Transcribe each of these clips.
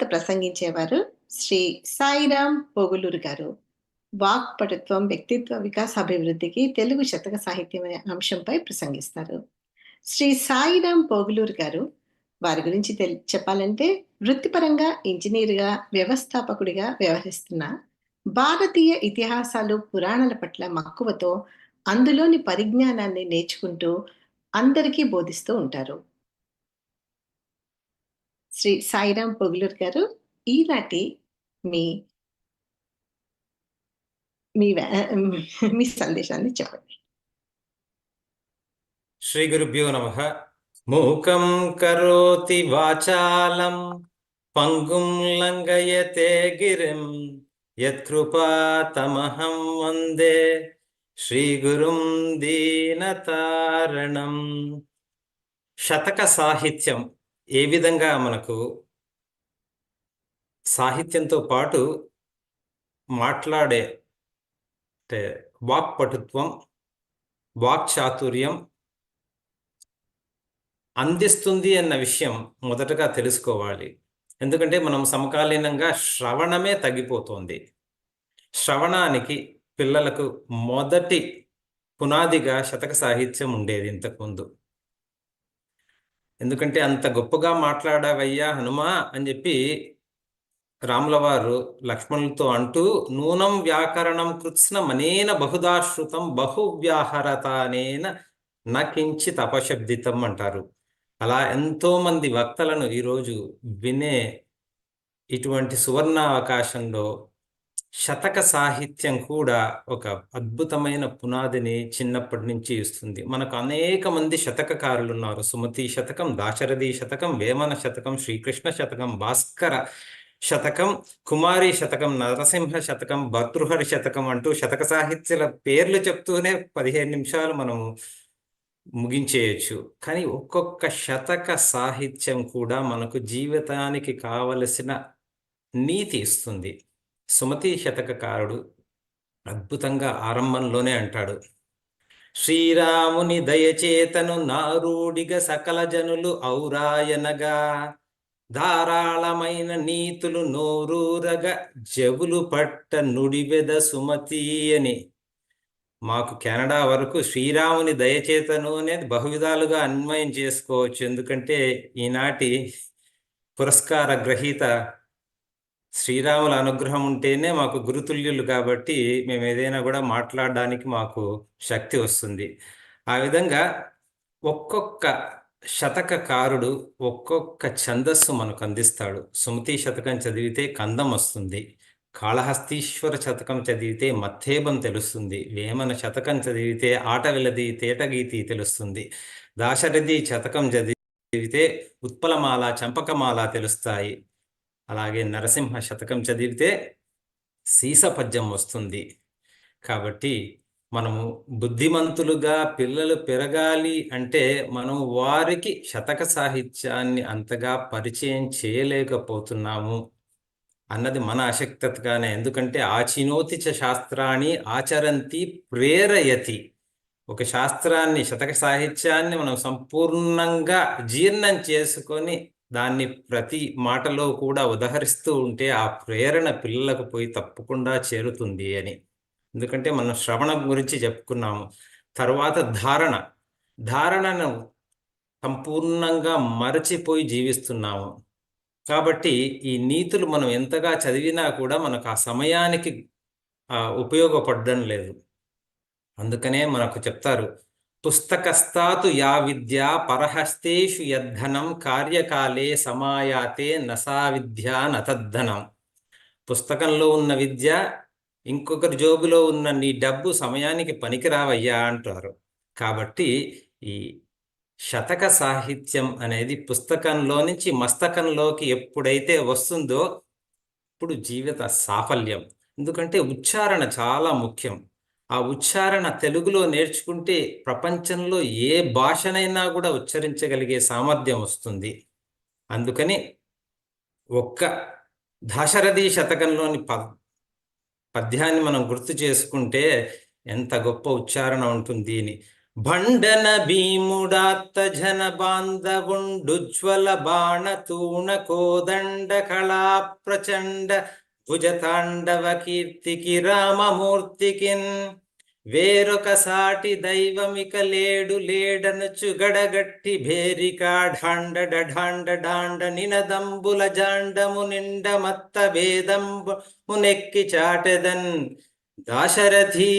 తర్వాత ప్రసంగించేవారు శ్రీ సాయిరాం పొగులూరు గారు. వాక్పటుత్వం వ్యక్తిత్వ వికాస అభివృద్ధికి తెలుగు శతక సాహిత్యం అనే అంశంపై ప్రసంగిస్తారు. శ్రీ సాయిరాం పోగులూరు గారు వారి గురించి తెలి చెప్పాలంటే వృత్తిపరంగా ఇంజనీర్గా వ్యవస్థాపకుడిగా వ్యవహరిస్తున్న భారతీయ ఇతిహాసాలు పురాణాల పట్ల మక్కువతో అందులోని పరిజ్ఞానాన్ని నేర్చుకుంటూ అందరికీ బోధిస్తూ ఉంటారు. శ్రీ సాయిరాం పొగులూరు గారు ఈనాటి మీ మీ మీ సందేశాన్ని చెప్పండి. శ్రీ గురుభ్యో నమ. మూకం కరోతి వాచాలం పంగుం లంఘయతే గిరిం యత్కృపా తమహం వందే శ్రీగురుం దీనతారణం. శతక సాహిత్యం. ఏ విధంగా మనకు సాహిత్యంతో పాటు మాట్లాడే అంటే వాక్పటుత్వం వాక్చాతుర్యం అందిస్తుంది అన్న విషయం మొదటగా తెలుసుకోవాలి. ఎందుకంటే మనం సమకాలీనంగా శ్రవణమే తగ్గిపోతుంది. శ్రవణానికి పిల్లలకు మొదటి పునాదిగా శతక సాహిత్యం ఉండేది ఇంతకుముందు ఎందుకంటే అంత గొప్పగా మాట్లాడావయ్యా హనుమా అని చెప్పి రాముల వారు లక్ష్మణులతో అంటూ నూనం వ్యాకరణం కృత్స్న మనేన బహుదాశ్రుతం బహువ్యాహరతానేన నకించి తపశబ్దితం అంటారు. అలా ఎంతోమంది వక్తలను ఈరోజు వినే ఇటువంటి సువర్ణ అవకాశంలో శతక సాహిత్యం కూడా ఒక అద్భుతమైన పునాదిని చిన్నప్పటి నుంచి ఇస్తుంది. మనకు అనేక మంది శతకకారులు ఉన్నారు. సుమతి శతకం దాశరథి శతకం వేమన శతకం శ్రీకృష్ణ శతకం భాస్కర శతకం కుమారి శతకం నరసింహ శతకం భర్తృహరి శతకం అంటూ శతక సాహిత్యాల పేర్లు చెప్తూనే పదిహేను నిమిషాలు మనము ముగించేయచ్చు. కానీ ఒక్కొక్క శతక సాహిత్యం కూడా మనకు జీవితానికి కావలసిన నీతి ఇస్తుంది. సుమతి శతకకారుడు అద్భుతంగా ఆరంభంలోనే అంటాడు. శ్రీరాముని దయచేతను నారూడిగ సకల జనులు ఔరాయనగా ధారాళమైన నీతులు నోరూరగ జవులు పట్ట నుడివెద సుమతి అని మాకు కెనడా వరకు శ్రీరాముని దయచేతను అనేది బహువిధాలుగా అన్వయం చేసుకోవచ్చు. ఎందుకంటే ఈనాటి పురస్కార గ్రహీత శ్రీరాముల అనుగ్రహం ఉంటేనే మాకు గురుతుల్యులు కాబట్టి మేము ఏదైనా కూడా మాట్లాడడానికి మాకు శక్తి వస్తుంది. ఆ విధంగా ఒక్కొక్క శతకకారుడు ఒక్కొక్క ఛందస్సు మనకు అందిస్తాడు. సుమతి శతకం చదివితే కందం వస్తుంది. కాళహస్తీశ్వర శతకం చదివితే మత్తేబం తెలుస్తుంది. వేమన శతకం చదివితే ఆటవిలది తేటగీతి తెలుస్తుంది. దాశరథి శతకం చదివితే ఉత్పలమాల చంపకమాల తెలుస్తాయి. అలాగే నరసింహ శతకం చదివితే సీస పద్యం వస్తుంది. కాబట్టి మనము బుద్ధిమంతులుగా పిల్లలు పెరగాలి అంటే మనం వారికి శతక సాహిత్యాన్ని అంతగా పరిచయం చేయలేకపోతున్నాము అన్నది మన అశక్తగానే ఎందుకంటే ఆచినోతి చ శాస్త్రాన్ని ఆచరంతి ప్రేరయతి. ఒక శాస్త్రాన్ని శతక సాహిత్యాన్ని మనం సంపూర్ణంగా జీర్ణం చేసుకొని దాన్ని ప్రతి మాటలో కూడా ఉదహరిస్తూ ఉంటే ఆ ప్రేరణ పిల్లలకు పోయి తప్పకుండా చేరుతుంది అని. ఎందుకంటే మనం శ్రవణం గురించి చెప్పుకున్నాము. తర్వాత ధారణ. ధారణను సంపూర్ణంగా మరచిపోయి జీవిస్తున్నాము. కాబట్టి ఈ నీతులు మనం ఎంతగా చదివినా కూడా మనకు ఆ సమయానికి ఉపయోగపడడం లేదు. అందుకనే మనకు చెప్తారు పుస్తకస్తాతు యా విద్య పరహస్తేషు యద్ధనం కార్యకాలే సమాయాతే నసా విద్యా నతద్ధనం. పుస్తకంలో ఉన్న విద్య ఇంకొకరి జోబులో ఉన్న నీ డబ్బు సమయానికి పనికిరావయ్యా అంటారు. కాబట్టి ఈ శతక సాహిత్యం అనేది పుస్తకంలో నుంచి మస్తకంలోకి ఎప్పుడైతే వస్తుందో ఇప్పుడు జీవిత సాఫల్యం. ఎందుకంటే ఉచ్చారణ చాలా ముఖ్యం. ఆ ఉచ్చారణ తెలుగులో నేర్చుకుంటే ప్రపంచంలో ఏ భాషనైనా కూడా ఉచ్చరించగలిగే సామర్థ్యం వస్తుంది. అందుకని ఒక్క దాశరథి శతకంలోని ప పద్యాన్ని మనం గుర్తు చేసుకుంటే ఎంత గొప్ప ఉచ్చారణ ఉంటుంది అని. భండన భీముడాత్త జన బాంధవుండుజ్వల బాణ తూణ కోదండ కళా ప్రచండ భుజతాండవ కీర్తికి రామమూర్తికిన్ వేరొక సాటి దైవమిక లేడు లేడనుచు గడగట్టి భేరికాఢాండ ఢాండ ఢాండ నినదంబుల జాండము నిండ మత్త భేదంబు నెక్కి చాటెదన్ దాశరథీ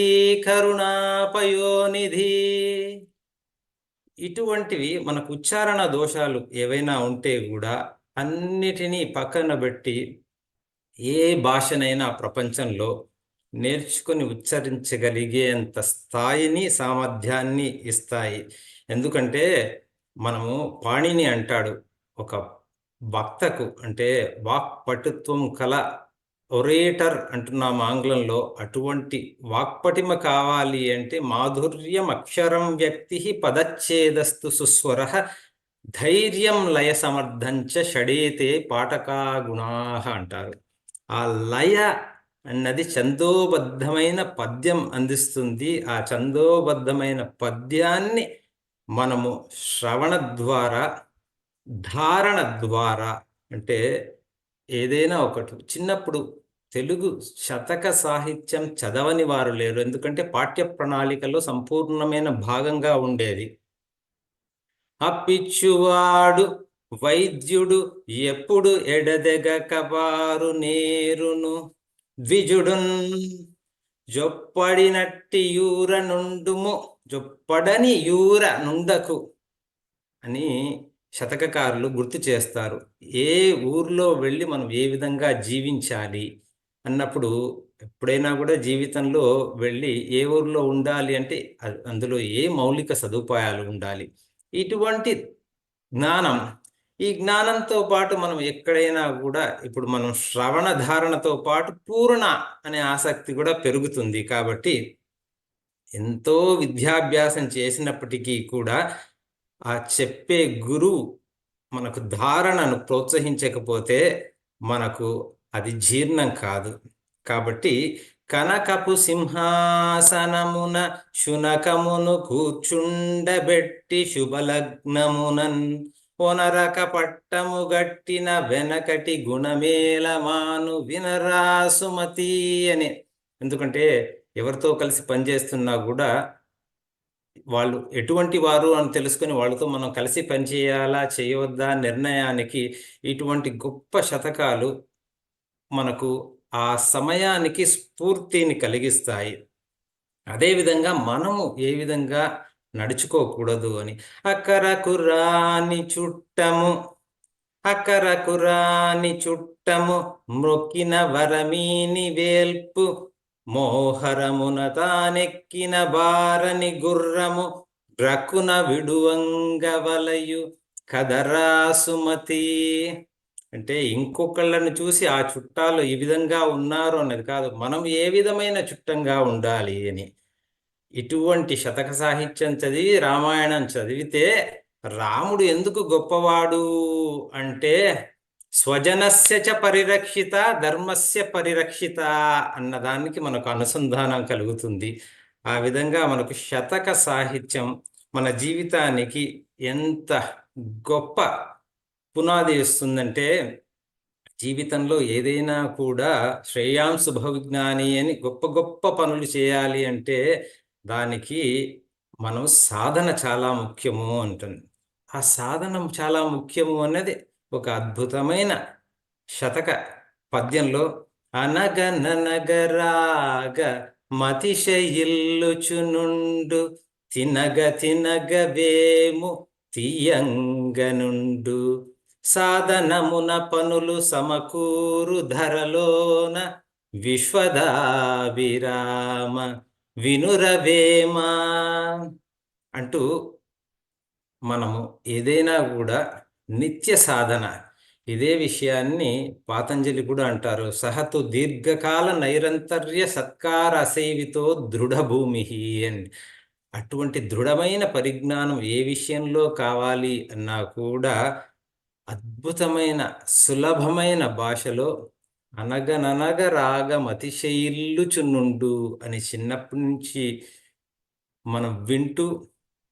కరుణాపయోనిధి. ఇటువంటివి మనకు ఉచ్చారణ దోషాలు ఏవైనా ఉంటే కూడా అన్నిటినీ పక్కన పెట్టి ఏ భాషనైనా ప్రపంచంలో నేర్చుకుని ఉచ్చరించగలిగేంత స్థాయిని సామర్థ్యాన్ని ఇస్తాయి. ఎందుకంటే మనము పాణిని అంటాడు. ఒక వక్తకు అంటే వాక్ పటుత్వం కల ఒరేటర్ అంటున్నాం ఆంగ్లంలో. అటువంటి వాక్పటిమ కావాలి అంటే మాధుర్యం అక్షరం వ్యక్తి పదచ్ఛేదస్తు సుస్వర ధైర్యం లయ సమర్థంచ షడేతే పాఠకా గుణా అంటారు. ఆ లయ అన్నది చందోబద్ధమైన పద్యం అందిస్తుంది. ఆ చందోబద్ధమైన పద్యాన్ని మనము శ్రవణ ద్వారా ధారణ ద్వారా అంటే ఏదైనా ఒకటి. చిన్నప్పుడు తెలుగు శతక సాహిత్యం చదవని వారు లేరు. ఎందుకంటే పాఠ్య ప్రణాళికలో సంపూర్ణమైన భాగంగా ఉండేది. అప్పిచ్చువాడు వైద్యుడు ఎప్పుడు ఎడదెగక వారు నేరును ద్విజుడున్ జొప్పడినట్టి యూర నుండుము జొప్పడని యూర నుండకు అని శతకకారులు గుర్తు చేస్తారు. ఏ ఊర్లో వెళ్ళి మనం ఏ విధంగా జీవించాలి అన్నప్పుడు ఎప్పుడైనా కూడా జీవితంలో వెళ్ళి ఏ ఊర్లో ఉండాలి అంటే అందులో ఏ మౌలిక సదుపాయాలు ఉండాలి? ఇటువంటి జ్ఞానం ఈ జ్ఞానంతో పాటు మనం ఎక్కడైనా కూడా ఇప్పుడు మనం శ్రవణ ధారణతో పాటు పూర్ణ అనే ఆసక్తి కూడా పెరుగుతుంది కాబట్టి ఎంతో విద్యాభ్యాసం చేసినప్పటికీ కూడా ఆ చెప్పే గురువు మనకు ధారణను ప్రోత్సహించకపోతే మనకు అది జీర్ణం కాదు. కాబట్టి కనకపు సింహాసనమున శునకమును కూర్చుండబెట్టి శుభలగ్నమునన్ పొనరక పట్టము గట్టిన వెనకటి గుణమేలమాను వినరా సుమతి అని. ఎందుకంటే ఎవరితో కలిసి పనిచేస్తున్నా కూడా వాళ్ళు ఎటువంటి వారు అని తెలుసుకొని వాళ్ళతో మనం కలిసి పనిచేయాలా చేయవద్దా నిర్ణయానికి ఇటువంటి గొప్ప శతకాలు మనకు ఆ సమయానికి స్ఫూర్తిని కలిగిస్తాయి. అదేవిధంగా మనము ఏ విధంగా నడుచుకోకూడదు అని. అకరకు రాని చుట్టము అకరకు రాని చుట్టము మ్రొక్కిన వరమీని వేల్పు మోహరమున తానెక్కిన బారని గుర్రము రకున విడువంగవలయు కదరా సుమతి అంటే ఇంకొకళ్ళను చూసి ఆ చుట్టాలు ఈ విధంగా ఉన్నారు అన్నది కాదు. మనం ఏ విధమైన చుట్టంగా ఉండాలి అని. ఇటువంటి శతక సాహిత్యం చదివి రామాయణం చదివితే రాముడు ఎందుకు గొప్పవాడు అంటే స్వజనస్య చ పరిరక్షిత ధర్మస్య పరిరక్షిత అన్నదానికి మనకు అనుసంధానం కలుగుతుంది. ఆ విధంగా మనకు శతక సాహిత్యం మన జీవితానికి ఎంత గొప్ప పునాది ఇస్తుందంటే జీవితంలో ఏదైనా కూడా శ్రేయాంసు భవిజ్ఞాని అని గొప్ప గొప్ప పనులు చేయాలి అంటే దానికి మనం సాధన చాలా ముఖ్యము అంటుంది. ఆ సాధన చాలా ముఖ్యము అన్నది ఒక అద్భుతమైన శతక పద్యంలో అనగననగరాగ మతిశయిల్లుచునుండు తినగ తినగ వేము తీయంగనుండు. సాధనమున పనులు సమకూరు ధరలోన విశ్వదాభిరామ వినురవేమా? అంటూ మనము ఏదైనా కూడా నిత్య సాధన. ఇదే విషయాన్ని పాతంజలి కూడా అంటారు. సహతు దీర్ఘకాల నైరంతర్య సత్కార అసేవితో దృఢభూమి అని. అటువంటి దృఢమైన పరిజ్ఞానం ఏ విషయంలో కావాలి అన్నా కూడా అద్భుతమైన సులభమైన భాషలో అనగననగ రాగం అని చిన్నప్పటి నుంచి మనం వింటూ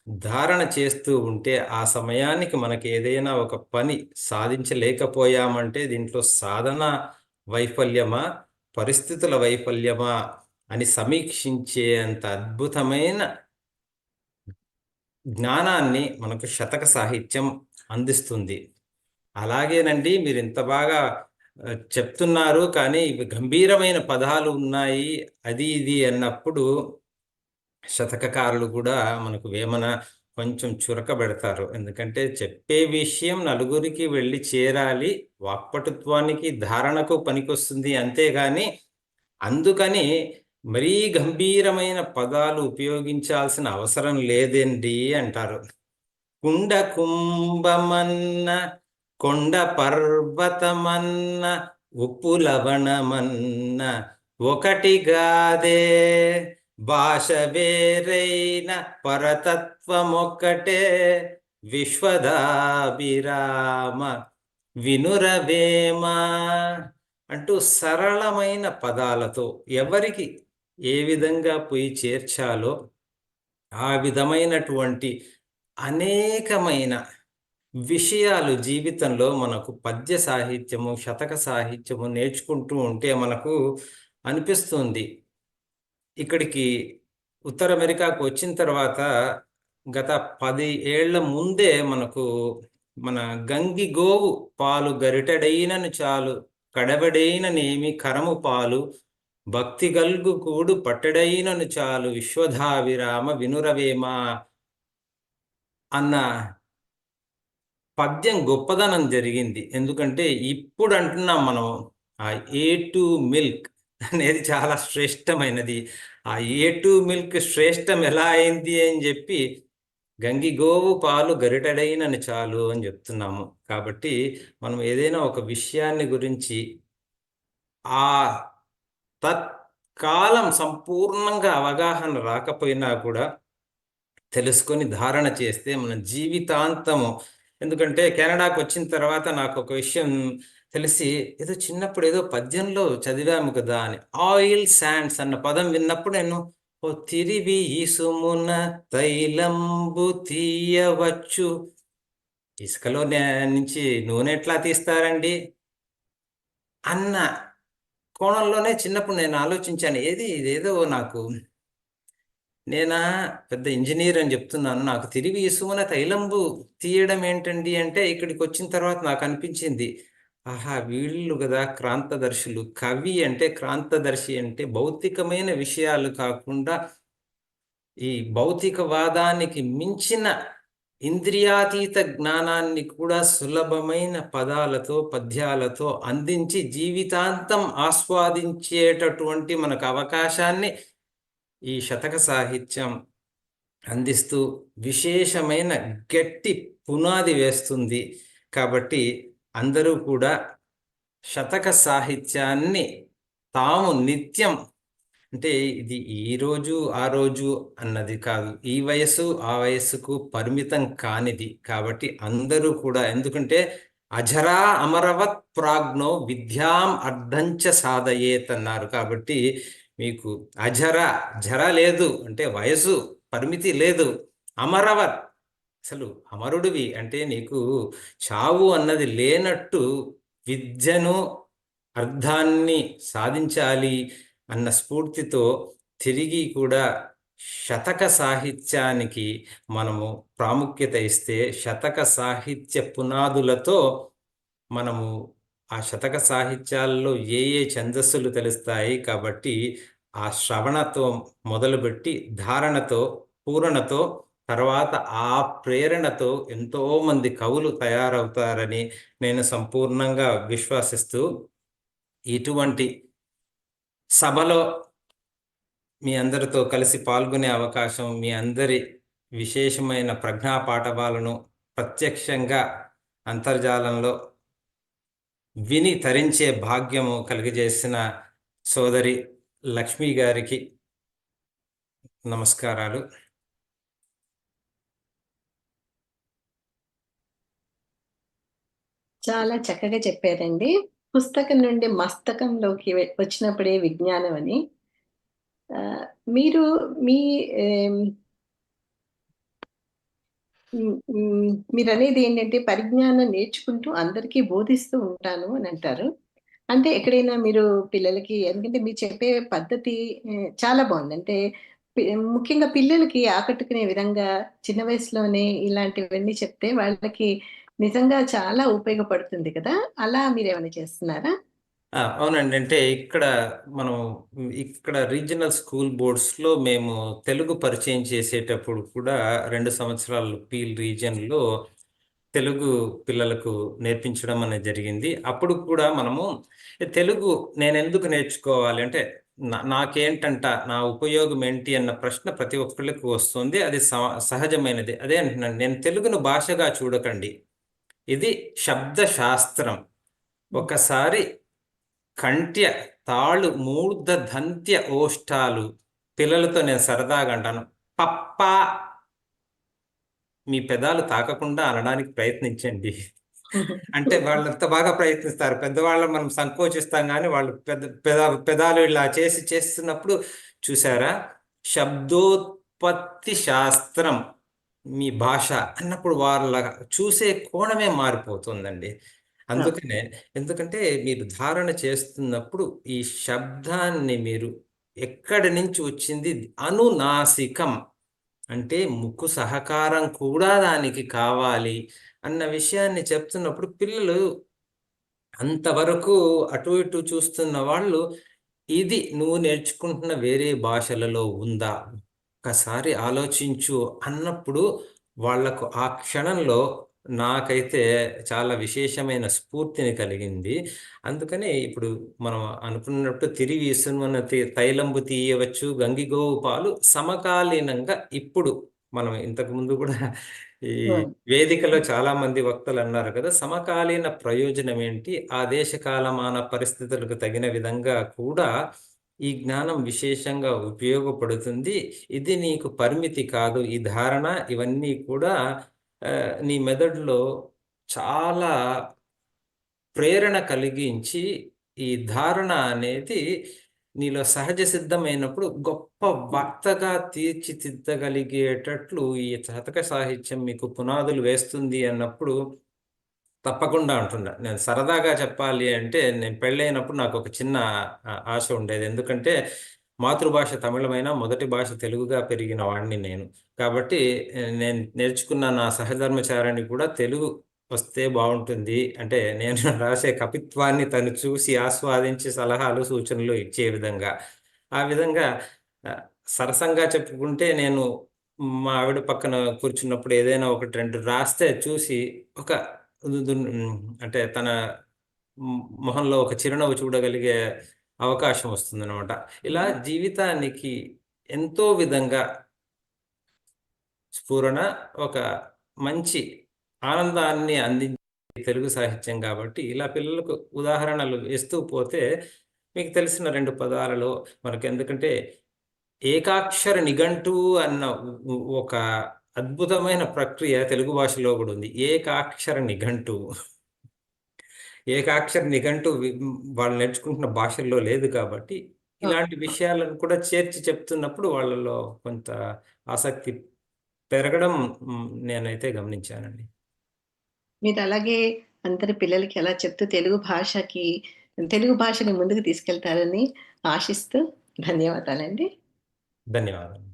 ధారణ చేస్తూ ఉంటే ఆ సమయానికి మనకి ఏదైనా ఒక పని సాధించలేకపోయామంటే దీంట్లో సాధన వైఫల్యమా పరిస్థితుల వైఫల్యమా అని సమీక్షించే అంత అద్భుతమైన జ్ఞానాన్ని మనకు శతక సాహిత్యం అందిస్తుంది. అలాగేనండి మీరు ఇంత బాగా చెప్తున్నారు కానీ ఇవి గంభీరమైన పదాలు ఉన్నాయి. అది ఇది అన్నప్పుడు శతకకారులు కూడా మనకు వేమన కొంచెం చురకబెడతారు ఎందుకంటే చెప్పే విషయం నలుగురికి వెళ్ళి చేరాలి వాక్పటుత్వానికి ధారణకు పనికొస్తుంది అంతేగాని అందుకని మరీ గంభీరమైన పదాలు ఉపయోగించాల్సిన అవసరం లేదండి అంటారు. కుండ కుంభమన్న కొండ పర్వతమన్న ఉప్పు లవణమన్న ఒకటిగాదే భాష వేరైన పరతత్వమొక్కటే. విశ్వదాభిరామ వినురవేమ అంటూ సరళమైన పదాలతో ఎవరికి ఏ విధంగా పోయి చేర్చాలో ఆ విధమైనటువంటి అనేకమైన విషయాలు జీవితంలో మనకు పద్య సాహిత్యము శతక సాహిత్యము నేర్చుకుంటూ ఉంటే మనకు అనిపిస్తుంది. ఇక్కడికి ఉత్తర అమెరికాకు వచ్చిన తర్వాత గత పది ఏళ్ళ ముందే మనకు మన గంగి గోవు పాలు గరిటెడైనను చాలు కడబడైననేమి కరము పాలు భక్తి గల్గు కూడు పట్టెడైనను చాలు విశ్వధావిరామ వినురవేమ అన్న పద్యం గొప్పదనం జరిగింది. ఎందుకంటే ఇప్పుడు అంటున్నాం మనం ఆ ఏ టు మిల్క్ అనేది చాలా శ్రేష్టమైనది. ఆ ఏ టు మిల్క్ శ్రేష్టం ఎలా అయింది అని చెప్పి గంగి గోవు పాలు గరిటడైనని చాలు అని చెప్తున్నాము. కాబట్టి మనం ఏదైనా ఒక విషయాన్ని గురించి ఆ తత్కాలం సంపూర్ణంగా అవగాహన రాకపోయినా కూడా తెలుసుకొని ధారణ చేస్తే మన జీవితాంతము ఎందుకంటే కెనడాకు వచ్చిన తర్వాత నాకు ఒక విషయం తెలిసి ఏదో చిన్నప్పుడు ఏదో పద్యంలో చదివాము కదా అని. ఆయిల్ శాండ్స్ అన్న పదం విన్నప్పుడు నేను ఓ తిరివి ఇసుమున తైలంబు తీయవచ్చు. ఇసుకలో నుంచి నూనె ఎట్లా తీస్తారండి? అన్న కోణంలోనే చిన్నప్పుడు నేను ఆలోచించాను ఏది ఇదేదో నాకు నేనా పెద్ద ఇంజనీర్ అని చెప్తున్నాను. నాకు తిరిగి ఇసుమున తైలంబు తీయడం ఏంటండి అంటే ఇక్కడికి వచ్చిన తర్వాత నాకు అనిపించింది. ఆహా వీళ్ళు కదా క్రాంతదర్శులు. కవి అంటే క్రాంతదర్శి అంటే భౌతికమైన విషయాలు కాకుండా ఈ భౌతికవాదానికి మించిన ఇంద్రియాతీత జ్ఞానాన్ని కూడా సులభమైన పదాలతో పద్యాలతో అందించి జీవితాంతం ఆస్వాదించేటటువంటి మనకు అవకాశాన్ని ఈ శతక సాహిత్యం అందిస్తూ విశేషమైన గట్టి పునాది వేస్తుంది. కాబట్టి అందరూ కూడా శతక సాహిత్యాన్ని తాము నిత్యం అంటే ఇది ఈ రోజు ఆ రోజు అన్నది కాదు. ఈ వయస్సు ఆ వయస్సుకు పరిమితం కానిది. కాబట్టి అందరూ కూడా ఎందుకంటే అజరా అమరవత్ ప్రాజ్ఞో విద్యాం అర్ధంచ సాధయేత్ అన్నారు కాబట్టి మీకు అజర జర లేదు అంటే వయసు పరిమితి లేదు. అమరవర్ అసలు అమరుడివి అంటే నీకు చావు అన్నది లేనట్టు విద్యను అర్థాన్ని సాధించాలి అన్న స్ఫూర్తితో తిరిగి కూడా శతక సాహిత్యానికి మనము ప్రాముఖ్యత ఇస్తే శతక సాహిత్య పునాదులతో మనము ఆ శతక సాహిత్యాల్లో ఏ ఏ ఛందస్సులు తెలుస్తాయి కాబట్టి ఆ శ్రవణతో మొదలుపెట్టి ధారణతో పూరణతో తర్వాత ఆ ప్రేరణతో ఎంతోమంది కవులు తయారవుతారని నేను సంపూర్ణంగా విశ్వసిస్తూ ఇటువంటి సభలో మీ అందరితో కలిసి పాల్గొనే అవకాశం మీ అందరి విశేషమైన ప్రజ్ఞా పాఠవాలను ప్రత్యక్షంగా అంతర్జాలంలో విని తరించే భాగ్యము కలిగజేసిన సోదరి లక్ష్మి గారికి నమస్కారాలు. చాలా చక్కగా చెప్పారండి. పుస్తకం నుండి మస్తకంలోకి వచ్చినప్పుడే విజ్ఞానం అని ఆ, మీరు మీ మీరు అనేది మీరనేది ఏంటంటే పరిజ్ఞానం నేర్చుకుంటూ అందరికీ బోధిస్తూ ఉంటాను అని అంటారు. అంటే ఎక్కడైనా మీరు పిల్లలకి ఎందుకంటే మీరు చెప్పే పద్ధతి చాలా బాగుంది అంటే ముఖ్యంగా పిల్లలకి ఆకట్టుకునే విధంగా చిన్న వయసులోనే ఇలాంటివన్నీ చెప్తే వాళ్ళకి నిజంగా చాలా ఉపయోగపడుతుంది కదా! అలా మీరు ఏమైనా చేస్తున్నారా? అవునండి. అంటే ఇక్కడ మనం ఇక్కడ రీజనల్ స్కూల్ బోర్డ్స్‌లో మేము తెలుగు పరిచయం చేసేటప్పుడు కూడా 2 సంవత్సరాలు పీల్ రీజియన్‌లో తెలుగు పిల్లలకు నేర్పించడం అనేది జరిగింది. అప్పుడు కూడా మనము తెలుగు నేనెందుకు నేర్చుకోవాలి అంటే నా నాకేంటంట నా ఉపయోగం ఏంటి అన్న ప్రశ్న ప్రతి ఒక్కళ్ళకి వస్తుంది. అది స సహజమైనదే. అదే అంటున్నాను. నేను తెలుగును భాషగా చూడకండి. ఇది శబ్ద శాస్త్రం. హ్మ్. ఒకసారి కంట్య తాళు, మూర్ధ, దంత్య ఓష్టాలు పిల్లలతో నేను సరదాగా అంటాను. పప్ప మీ పెదాలు తాకకుండా అనడానికి ప్రయత్నించండి. అంటే వాళ్ళు ఎంత బాగా ప్రయత్నిస్తారు. పెద్దవాళ్ళు మనం సంకోచిస్తాం కానీ వాళ్ళు పెద్ద పెద పెదాలు ఇలా చేసి చేస్తున్నప్పుడు చూసారా? శబ్దోత్పత్తి శాస్త్రం మీ భాష అన్నప్పుడు వాళ్ళ చూసే కోణమే మారిపోతుందండి. అందుకనే ఎందుకంటే మీరు ధారణ చేస్తున్నప్పుడు ఈ శబ్దాన్ని మీరు ఎక్కడి నుంచి వచ్చింది అనునాసికం. అంటే ముక్కు సహకారం కూడా దానికి కావాలి అన్న విషయాన్ని చెప్తున్నప్పుడు పిల్లలు అంతవరకు అటు ఇటు చూస్తున్న వాళ్ళు ఇది నువ్వు నేర్చుకుంటున్న వేరే భాషలలో ఉందా? ఒక్కసారి ఆలోచించు అన్నప్పుడు వాళ్ళకు ఆ క్షణంలో నాకైతే చాలా విశేషమైన స్ఫూర్తిని కలిగింది. అందుకనే ఇప్పుడు మనం అనుకున్నట్టు తిరిగి ఇసుమన తి తైలంబు తీయవచ్చు గంగిగోవు పాలు సమకాలీనంగా ఇప్పుడు మనం ఇంతకుముందు కూడా ఈ. వేదికలో చాలామంది వక్తలన్నారు కదా! సమకాలీన ప్రయోజనం ఏంటి? ఆ దేశ కాలమాన పరిస్థితులకు తగిన విధంగా కూడా ఈ జ్ఞానం విశేషంగా ఉపయోగపడుతుంది. ఇది నీకు పరిమితి కాదు. ఈ ధారణ ఇవన్నీ కూడా నీ మెదడులో చాలా ప్రేరణ కలిగించి, ఈ ధారణ అనేది నీలో సహజ సిద్ధమైనప్పుడు గొప్ప వక్తగా తీర్చిదిద్దగలిగేటట్లు ఈ శతక సాహిత్యం మీకు పునాదులు వేస్తుంది అన్నప్పుడు తప్పకుండా అంటున్నా. నేను సరదాగా చెప్పాలి అంటే నేను పెళ్ళైనప్పుడు నాకు ఒక చిన్న ఆశ ఉండేది. ఎందుకంటే మాతృభాష తమిళమైనా మొదటి భాష తెలుగుగా పెరిగిన వాడిని నేను. కాబట్టి నేను నేర్చుకున్న నా సహధర్మచారిణి కూడా తెలుగు వస్తే బాగుంటుంది అంటే నేను రాసే కవిత్వాన్ని తను చూసి ఆస్వాదించి సలహాలు, సూచనలు ఇచ్చే విధంగా. ఆ విధంగా సరసంగా చెప్పుకుంటే నేను మా ఆవిడ పక్కన కూర్చున్నప్పుడు ఏదైనా ఒకటి, రెండు రాస్తే చూసి ఒక దున్ అంటే తన మొహంలో ఒక చిరునవ్వు చూడగలిగే అవకాశం వస్తుందనమాట. ఇలా. జీవితానికి ఎంతో విధంగా స్ఫురణ, ఒక మంచి ఆనందాన్ని అందించే తెలుగు సాహిత్యం గాబట్టి, ఇలా పిల్లలకు ఉదాహరణలు ఇస్తూ పోతే మీకు తెలిసిన 2 పదాలలో మనకెందుకంటే ఏకాక్షర నిఘంటువు అన్న ఒక అద్భుతమైన ప్రక్రియ తెలుగు భాషలో గూడా ఉంది. ఏకాక్షర నిఘంటువు. ఏకాక్షర హ్మ్, వాళ్ళు నేర్చుకుంటున్న భాషల్లో లేదు కాబట్టి! ఇలాంటి విషయాలను కూడా చేర్చి చెప్తున్నప్పుడు వాళ్ళలో కొంత ఆసక్తి పెరగడం నేనైతే గమనించానండి. మీరలాగే అందరి పిల్లలకి అలా చెప్తూ తెలుగు భాషకి తెలుగు భాషని ముందుకు తీసుకెళ్తారని ఆశిస్తూ ధన్యవాదాలండి. ధన్యవాదాలు.